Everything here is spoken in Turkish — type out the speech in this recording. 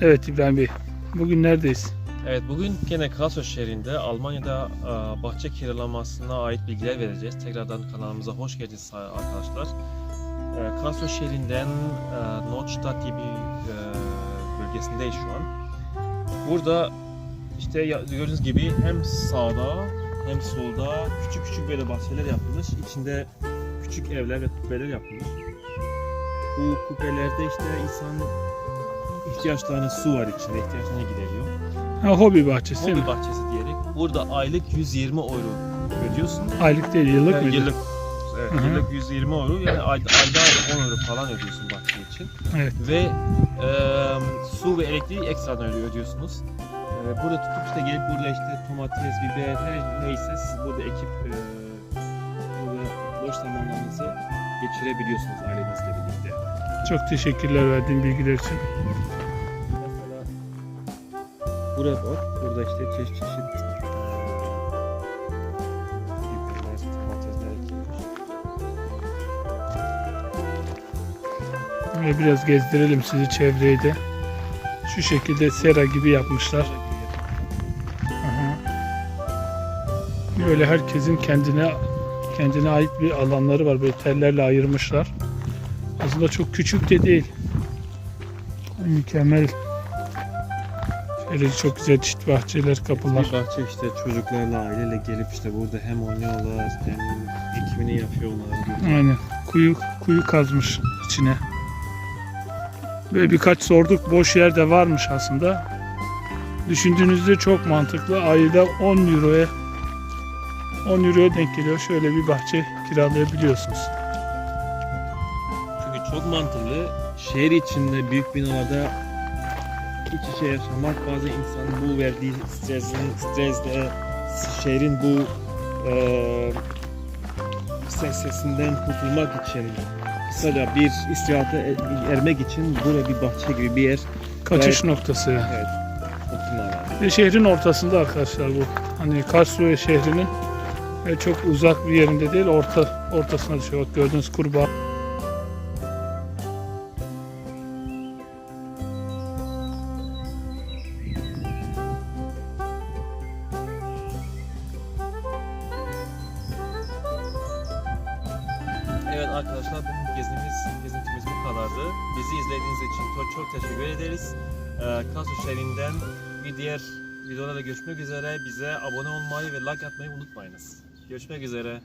Evet İbrahim Bey. Bugün neredeyiz? Evet bugün gene Kassel şehrinde Almanya'da e, bahçe kiralamasına ait bilgiler vereceğiz. Tekrardan kanalımıza hoş geldiniz arkadaşlar. E, Kassel şehrinden e, Nordstadt e, bölgesindeyiz şu an. Burada işte gördüğünüz gibi hem sağda hem solda küçük küçük böyle bahçeler yapılmış. İçinde küçük evler ve kubbeler yapılmış. Bu kubbelerde işte insan ihtiyaçlarını su var içinde ihtiyaçlarını gideriyor. Ha, hobi bahçesi değil mi? Hobi bahçesi diyerek burada aylık 120 euro ödüyorsun. Aylık değil yıllık mıydı? yıllık evet, Hı hı. yıllık 120 euro yani ayda, ayda 10 euro falan ödüyorsun bahçe için. Evet. Ve e, su ve elektriği ekstradan ödüyor- ödüyorsunuz. E, burada tutup işte gelip burada işte domates, biber her neyse siz burada ekip e, burada boş zamanlarınızı geçirebiliyorsunuz ailenizle birlikte. Çok teşekkürler verdiğin bilgiler için. Buraya bak. Burada işte çeşit çeşit. Ve biraz gezdirelim sizi çevreyi de. Şu şekilde sera gibi yapmışlar. Böyle herkesin kendine kendine ait bir alanları var. Böyle tellerle ayırmışlar. Aslında çok küçük de değil. Mükemmel. Şöyle çok güzel çift bahçeler, kapılar. Bir bahçe işte çocuklarla aileyle gelip işte burada hem oynuyorlar hem ekimini yapıyorlar. Aynen. Kuyu kuyu kazmış içine. Böyle birkaç sorduk boş yer de varmış aslında. Düşündüğünüzde çok mantıklı. Ayda 10 euroya 10 euroya denk geliyor. Şöyle bir bahçe kiralayabiliyorsunuz. Çünkü çok mantıklı. Şehir içinde büyük binalarda iç içe yaşamak bazen insanın bu verdiği stresin, stresle şehrin bu ses sesinden kurtulmak için kısaca bir istirahata er- ermek için burada bir bahçe gibi bir yer Kaçış noktası. evet. Ve şehrin ortasında arkadaşlar bu. Hani Karlsruhe şehrinin e, çok uzak bir yerinde değil, orta ortasına düşüyor. Bak gördüğünüz kurbağa. Arkadaşlar bugün gezimiz, gezintimiz bu kadardı. Bizi izlediğiniz için çok çok teşekkür ederiz. Ee, Kasu şehrinden bir diğer videolarda görüşmek üzere. Bize abone olmayı ve like atmayı unutmayınız. Görüşmek üzere.